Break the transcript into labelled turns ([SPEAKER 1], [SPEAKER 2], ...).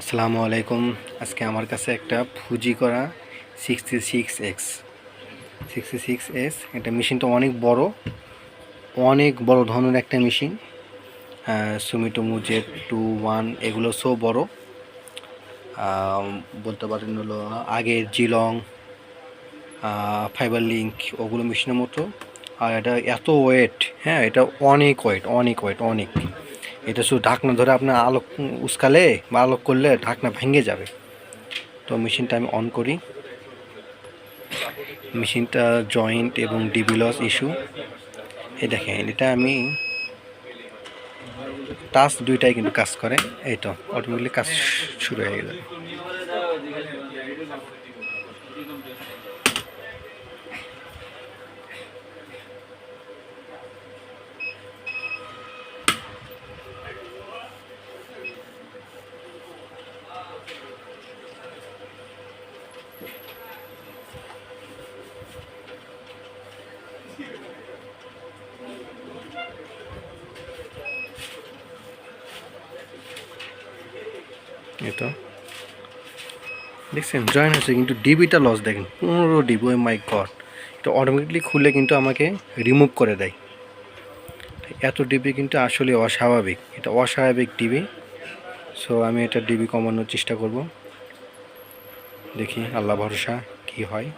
[SPEAKER 1] আসসালামু আলাইকুম। আজকে আমার কাছে একটা ফুজি করা sixty six X sixty six S এটা মেশিনটা অনেক বড় অনেক বড় ধরনের একটা মেশিন। সুমিটো মুজেট টু ওয়ান এগুলো সব বড়। বলতে পারেন হলো আগের জিলং ফাইবার লিঙ্ক ওগুলো মেশিনের মতো। আর এটা এত ওয়েট হ্যাঁ এটা অনেক ওয়েট অনেক ওয়েট অনেক। এটা শুধু ঢাকনা ধরে আপনার আলোক উস্কালে বা আলোক করলে ঢাকনা ভেঙে যাবে। তো মেশিনটা আমি অন করি। মেশিনটা জয়েন্ট এবং ডিবি লস ইস্যু এই দেখেন, এটা আমি টাচ দুইটাই কিন্তু কাজ করে। এই তো অটোমেটিকলি কাজ শুরু হয়ে গেল। দেখছেন জয়েন হয়েছে কিন্তু ডিবিটা লস দেখেন, পনেরো ডিবি ওই মাই গড এটা অটোমেটিকলি খুলে কিন্তু আমাকে রিমুভ করে দেয়। এত ডিবি কিন্তু আসলে অস্বাভাবিক, এটা অস্বাভাবিক ডিবি সো আমি এটা ডিবি কমানোর চেষ্টা করব। দেখি আল্লাহ ভরসা কি হয়।